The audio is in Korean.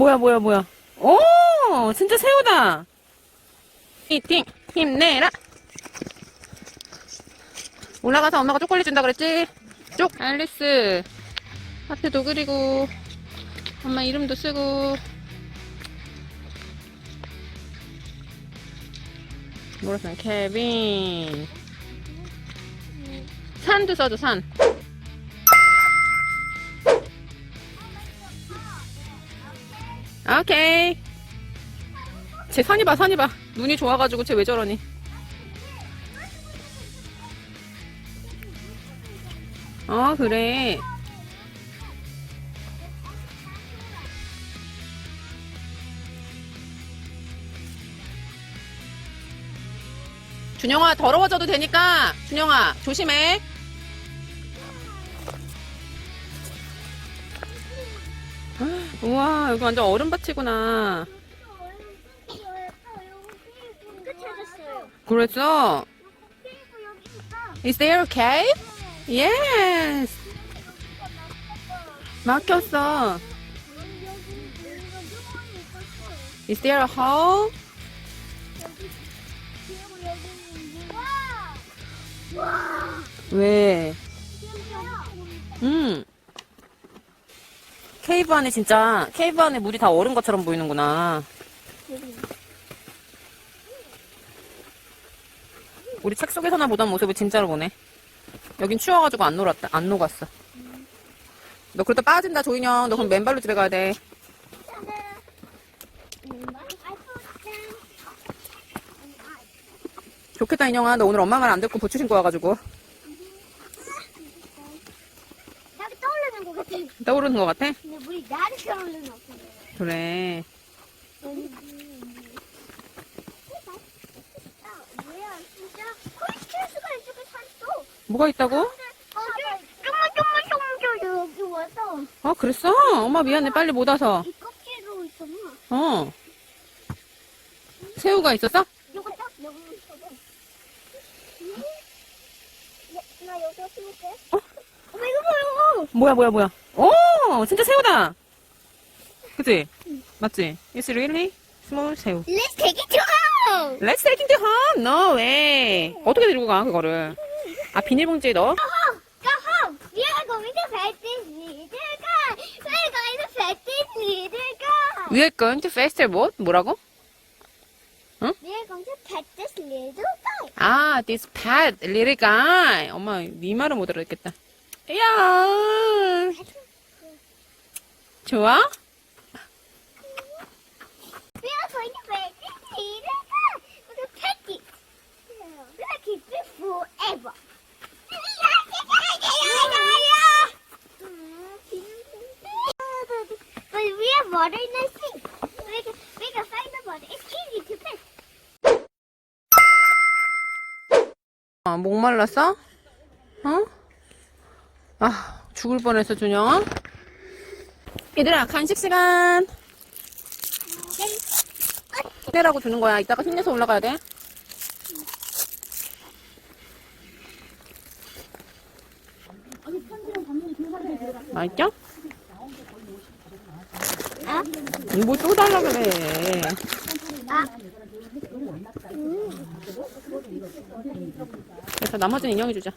뭐야, 뭐야, 뭐야. 오! 진짜 새우다! 이팅! 힘내라! 올라가서 엄마가 초콜릿 준다 그랬지? 쪽! 앨리스. 하트도 그리고, 엄마 이름도 쓰고. 뭐랬어? 케빈. 산도 써줘, 산. 오케이. 쟤 산이 봐, 산이 봐. 눈이 좋아가지고 쟤 왜 저러니? 어, 그래. 준영아, 더러워져도 되니까, 준영아, 조심해. 우와, 여기 완전 얼음밭이구나. 그랬어? Is there cave? Yes. 막혔어. Is there a hole? 왜? 귀엽죠? 음. 케이브 안에 진짜 케이브 안에 물이 다 얼은 것처럼 보이는구나. 우리 책 속에서나 보던 모습을 진짜로 보네. 여긴 추워가지고 안 놀았다. 안 녹았어. 너 그러다 빠진다 조인영. 너 그럼 맨발로 집에 가야 돼. 좋겠다 인영아. 너 오늘 엄마 말 안 듣고 부추 신고 와가지고 나도 떠오르는 것 같아. 떠 오르는 것 같아. 근데 물이 떠오르는 것 같아. 그래. 콜스트레스가 이쪽에 샀어. 뭐가 있다고? 어, 여기 와서. 아 그랬어? 엄마 미안해. 빨리 못 와서. 이 껍질로 있었나? 어. 새우가 있었어? 딱 여기 나. 어? 어머, 이거. 뭐야 뭐야 뭐야. 오 진짜 새우다. 그치? 맞지? It's really small 새우. Let's take it to home. Let's take it to home. No way. 어떻게 들고 가 그거를? 아 비닐봉지에 넣어? Go home. Go home. We are going to fetch this little guy. We are going to fetch this little guy. We're going to festival 뭐? 뭐라고? We are going to pet this little guy. 아, this pet little guy. 엄마 네 말은 못 알아듣겠다. 야. 좋아? We are going to pet this little guy. We're going to pet it. We're going to keep it forever. But we have water in the sink. We can, we can find the water. It's easy to pet. 아, 목말랐어? 어? 아, 죽을 뻔했어, 준영아. 얘들아, 간식 시간. 힘내라고 주는 거야. 이따가 힘내서 올라가야 돼. 맛있죠? 아? 뭐또 달라 그래. 아? 그래서 나머지는 인형이 주자.